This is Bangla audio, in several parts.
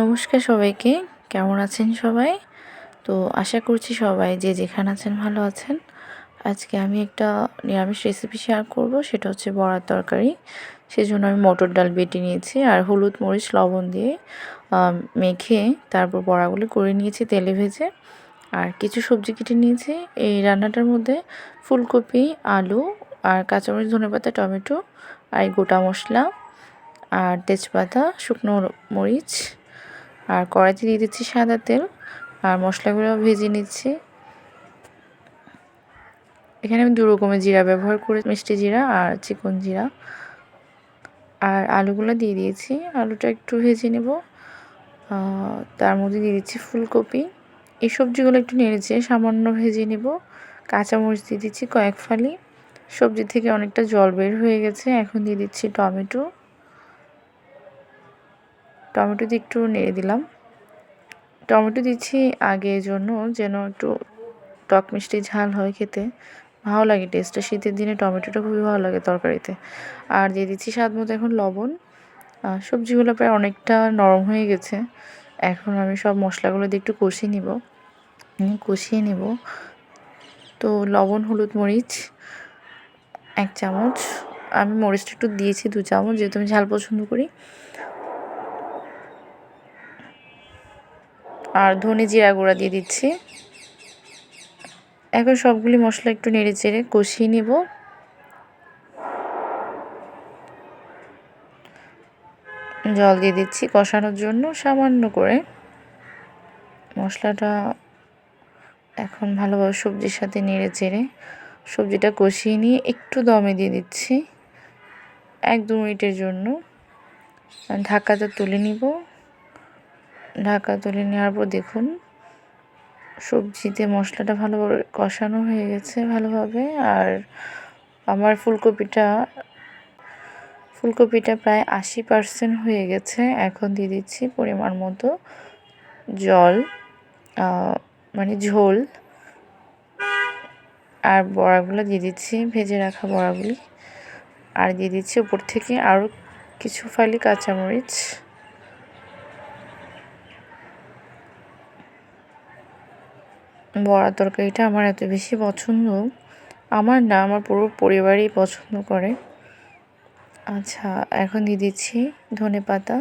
নমস্কার সবাইকে। কেমন আছেন সবাই? তো আশা করছি সবাই যে যেখানে আছেন ভালো আছেন। আজকে আমি একটা নিরামিষ রেসিপি শেয়ার করব, সেটা হচ্ছে বড়ার তরকারি। সেজন্য আমি মটর ডাল বেটে নিয়েছি আর হলুদ মরিচ লবণ দিয়ে মেখে তারপর বড়াগুলি করে নিয়েছি তেলে ভেজে। আর কিছু সবজি কেটে নিয়েছি। এই রান্নাটার মধ্যে ফুলকপি, আলু আর কাঁচামরিচ, ধনেপাতা, টমেটো আর গোটা মশলা আর তেজপাতা, শুকনো মরিচ আর কড়াইতে দিয়ে দিচ্ছি সাদা তেল আর মশলাগুলো ভেজে নিচ্ছি। এখানে আমি দু রকমের জিরা ব্যবহার করে মিষ্টি জিরা আর চিকন জিরা। আর আলুগুলো দিয়ে দিয়েছি, আলুটা একটু ভেজে নেব। তার মধ্যে দিয়ে দিচ্ছি ফুলকপি। এই সবজিগুলো একটু নেড়েছে সামান্য ভেজে নেব। কাঁচামরিচ দিয়ে দিচ্ছি কয়েক ফালি। সবজি থেকে অনেকটা জল বের হয়ে গেছে, এখন দিয়ে দিচ্ছি টমেটো। টমেটো দিয়ে একটু নেড়ে দিলাম। টমেটো দিচ্ছি আগে জন্য যেন একটু টক মিষ্টি ঝাল হয় খেতে। ভালো লাগে টেস্টটা শীতের দিনে টমেটোটা খুবই ভালো লাগে তরকারিতে। আর দিয়ে দিচ্ছি স্বাদ মতো এখন লবণ। সবজিগুলো প্রায় অনেকটা নরম হয়ে গেছে। এখন আমি সব মশলাগুলো দিয়ে একটু কষিয়ে নিব। কষিয়ে নেব। তো লবণ, হলুদ, মরিচ এক চামচ। আমি মরিচটা একটু দিয়েছি দু চামচ, যেহেতু আমি ঝাল পছন্দ করি। আর ধনে জিরা গুঁড়া দিয়ে দিচ্ছি। এখন সবগুলি মশলা একটু নেড়ে চেড়ে কষিয়ে নেব। জল দিয়ে দিচ্ছি কষানোর জন্য সামান্য করে। মশলাটা এখন ভালোভাবে সবজির সাথে নেড়ে চেড়ে সবজিটা কষিয়ে নিয়ে একটু দমে দিয়ে দিচ্ছি। এক দু মিনিটের জন্য। ঢাকাতে তুলে নিব। ঢাকা তুলে নেওয়ার পর দেখুন, সবজিতে মশলাটা ভালোভাবে কষানো হয়ে গেছে ভালোভাবে। আর আমার ফুলকপিটা ফুলকপিটা প্রায় আশি পার্সেন্ট হয়ে গেছে। এখন দিয়ে দিচ্ছি পরিমাণ মতো জল মানে ঝোল। আর বড়াগুলো দিয়ে দিচ্ছি, ভেজে রাখা বড়াগুলি। আর দিয়ে দিচ্ছি উপর থেকে আরও কিছু ফালি কাঁচামরিচ। বড়া তরকারিটা আমার এত বেশি পছন্দ। আমার না, আমার পুরো পরিবারই পছন্দ করে। আচ্ছা এখন দিয়ে দিচ্ছি ধনে পাতা।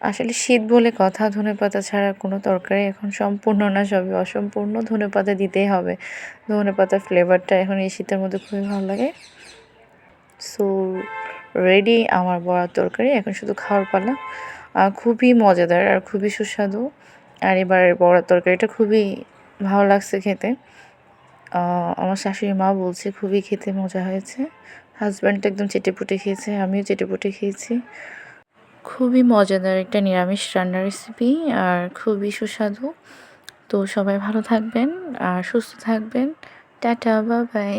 আসলে শীত বলে কথা, ধনে পাতা ছাড়া কোনো তরকারি এখন সম্পূর্ণ না, সবই অসম্পূর্ণ। ধনে পাতা দিতেই হবে। ধনে পাতার ফ্লেভারটা এখন এই শীতের মধ্যে খুবই ভালো লাগে। সো রেডি আমার বড়ার তরকারি, এখন শুধু খাওয়ার পালা। খুবই মজাদার আর খুবই সুস্বাদু। আর এবার বড়ার তরকারিটা খুবই ভালো লাগছে খেতে। আমার শাশুড়ি মা বলছে, খুবই খেতে মজা হয়েছে। হাজব্যান্ডটা একদম চেটেপুটে খেয়েছে, আমিও চেটেপুটে খেয়েছি। খুবই মজাদার একটা নিরামিষ রান্নার রেসিপি আর খুবই সুস্বাদু। তো সবাই ভালো থাকবেন আর সুস্থ থাকবেন। টাটা বা বাই